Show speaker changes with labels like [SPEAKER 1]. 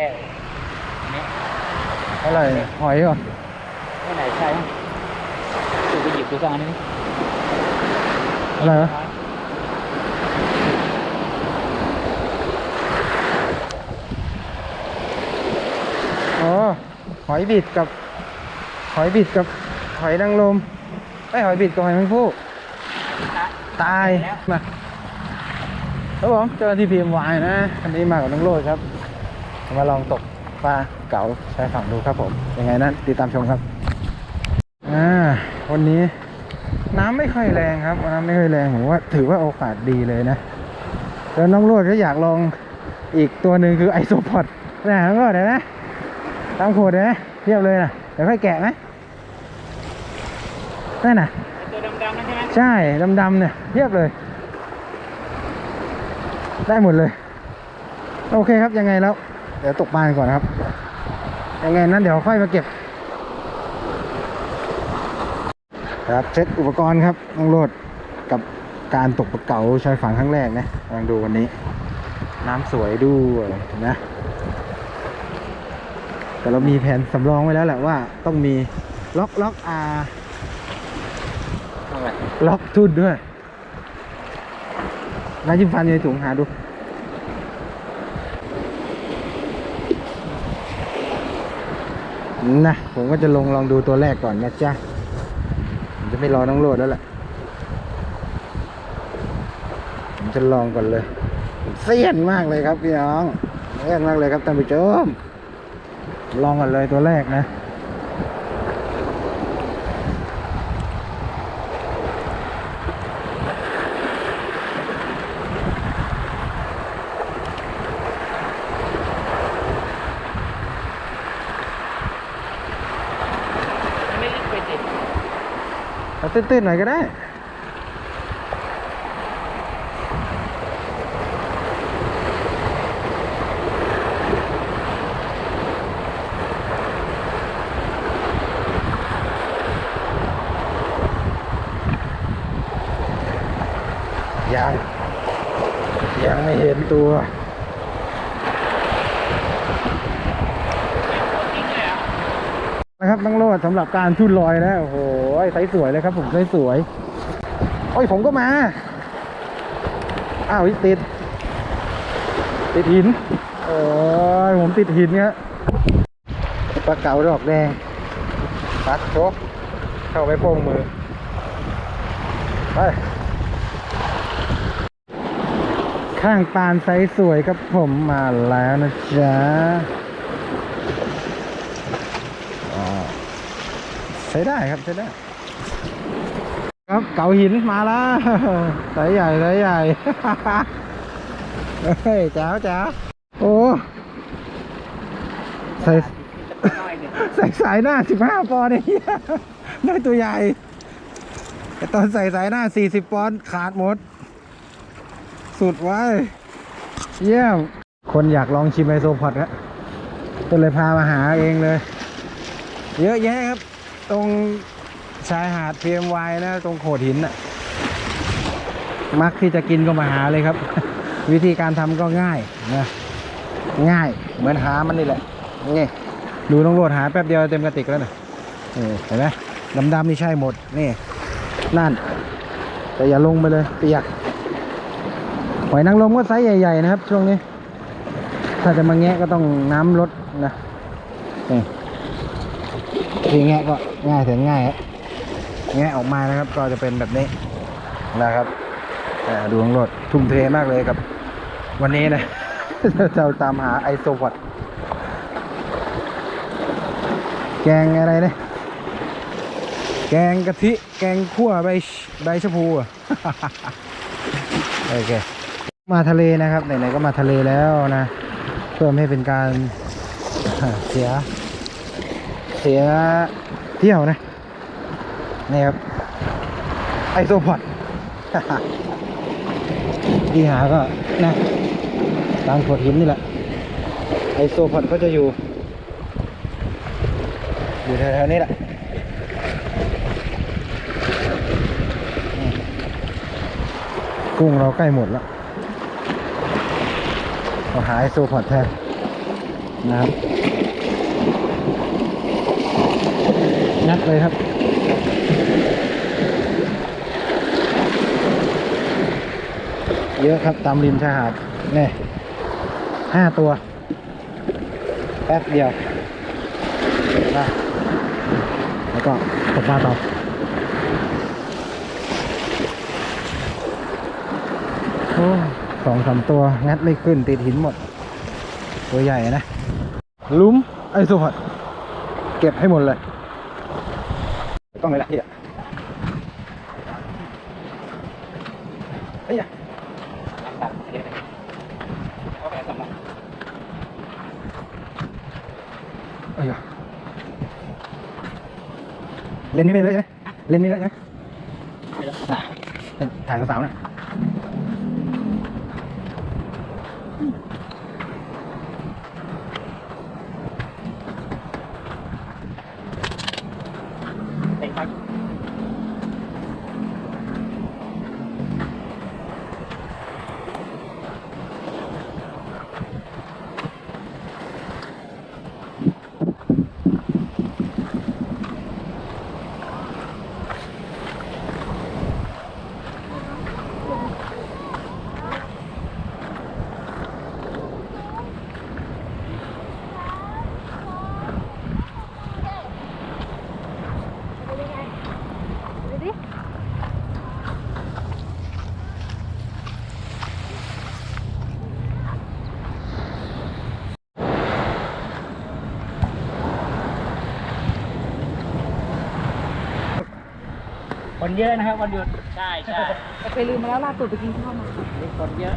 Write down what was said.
[SPEAKER 1] แค่นี้
[SPEAKER 2] อะไรหอยเหรอ
[SPEAKER 1] ไม่ไหนใช่ไหมดูไปหยิบดูสักอันนี้
[SPEAKER 2] อะไรวะอ๋อหอยบิดกับ หอยบิดกับหอยนางรมไอยหอยบิดกับหอยแมงผู้ตายมาครับผมเจอที่พีเอ็มวายนะ อันนี้มากับน้องโรดครับ มาลองตกปลาเก๋าชายฝั่งดูครับผม ยังไงนั้นติดตามชมครับ อ่า วันนี้น้ำไม่ค่อยแรงครับ น้ำไม่ค่อยแรงผมว่าถือว่าโอกาสดีเลยนะ แล้วน้องโรดก็อยากลองอีกตัวหนึ่งคือไอโซพอดนะน้องโรดเห็นไหมตามขวดเห็นไหมเทียบเลยนะเดี๋ยวค่อยแกะไหมนั่นน่ะ
[SPEAKER 1] ตัวดำๆนั่นใช่ไหม
[SPEAKER 2] ใช่ดำๆเนี่ยเทียบเลย ได้หมดเลย โอเคครับยังไงแล้ว เดี๋ยวตกปลากันก่อนนะครับ ยังไงนั้นเดี๋ยวค่อยมาเก็บ ครับเช็คอุปกรณ์ครับน้องโรดกับการตกปลาเก๋าชายฝั่งครั้งแรกนะลองดูวันนี้ น้ำสวยด้วยนะ แต่เรามีแผนสำรองไว้แล้วแหละว่าต้องมีล็อกล็อกอา
[SPEAKER 1] ทำไม
[SPEAKER 2] ล็อกทุนด้วยน้ำจิ้มฟันอยู่ในถุงหาดู นะผมก็จะลงลองดูตัวแรกก่อนนะจ๊ะผมจะไม่รอน้องโลดแล้วแหละผมจะลองก่อนเลยเสี้ยนมากเลยครับพี่น้องเสี้ยนมากเลยครับท่านผู้ชมลองก่อนเลยตัวแรกนะ
[SPEAKER 1] ไม่ได้ไปติด
[SPEAKER 2] เอาตื้นๆหน่อยก็ได้ ยัง ยังไม่เห็นตัว นะครับต้องโลดสำหรับการทุ่นลอยนะโอ้โหไซส์สวยเลยครับ ผมไซส์สวยโอ้ยผมก็มาอ้าวติด ติดหินโอ้ยผมติดหินครับปลาเก๋าดอกแดงปักโชกเข้าไปโป้งมือไปข้างปานไซส์สวยครับผมมาแล้วนะจ๊ะ ใช้ได้ครับใช้ได้ ครับเก๋าหินมาแล้วสายใหญ่สายใหญ่เฮ้ยแจ๋วแจ๋วโอ้ใส่ใส่สายหน้าสิบห้าปอนด์เองได้ตัวใหญ่แต่ตอนใส่สายหน้าสี่สิบปอนด์ขาดหมด สุดไว้ เยี่ยม คนอยากลองชิมไอโซพอดครับก็เลยพามาหาเองเลย เยอะแยะครับ ตรงชายหาดเพียมวายนะ ตรงโขดหินน่ะมักที่จะกินก็มาหาเลยครับ วิธีการทำก็ง่ายนะง่ายเหมือนหามันนี่แหละนี่ดูน้องโรดหาแป๊บเดียวเต็มกระติกแล้วนะนี่เห็นไหมดำๆนี่ใช่หมดนี่นั่น แต่อย่าลงไปเลยเปียกหอยนางรมก็ไซส์ใหญ่ ๆ นะครับ ช่วงนี้ ถ้าจะมาแงะก็ต้องน้ำลดนะนี่ ทีแงะก็ง่ายถึงง่ายแงะออกมานะครับ ก็จะเป็นแบบนี้นะครับดูของรถทุ่มเทมากเลยกับ วันนี้นะเราตามหาไอโซพอดแกงอะไรเนี่ยแกงกะทิ แกงขั่วใบใบชะพูโอเคมาทะเลนะครับไหนๆก็มาทะเลแล้วนะ เพื่อไม่ให้เป็นการเสีย เสียเที่ยวนะ นี่ครับ ไอโซพอดที่หาก็นะตามโขดหินนี่แหละ ไอโซพอดก็จะอยู่ อยู่แถวๆนี้แหละกุ้งเราใกล้หมดแล้วเราหาไอโซพอดแทนนะครับ งัดเลยครับเยอะครับตามริมชายหาดนี่ห้าตัว แป๊บเดียวได้แล้วก็ตกมาต่อโอ้สองสามตัว งัดไม่ขึ้นติดหินหมด ตัวใหญ่นะ ลุมไอ้สุพัดเก็บให้หมดเลย ต้องเลยละที่อะเฮ้ยอะ
[SPEAKER 1] ตัดเดี๋ยวเขาแปลสำหรับ
[SPEAKER 2] เอ้ยอะเล่นนี่เลยใช่ไหมเล่นนี่เลยใช่ไหมอะเล่นถ่ายสาวๆนะ
[SPEAKER 1] เต็งไป
[SPEAKER 3] ดูดิ
[SPEAKER 1] คนเยอะนะครับวันหยุด ใช่ใช่
[SPEAKER 3] ไปลืมมาแล้วล่าสุดไปกินข้าวมา
[SPEAKER 1] คนเยอะ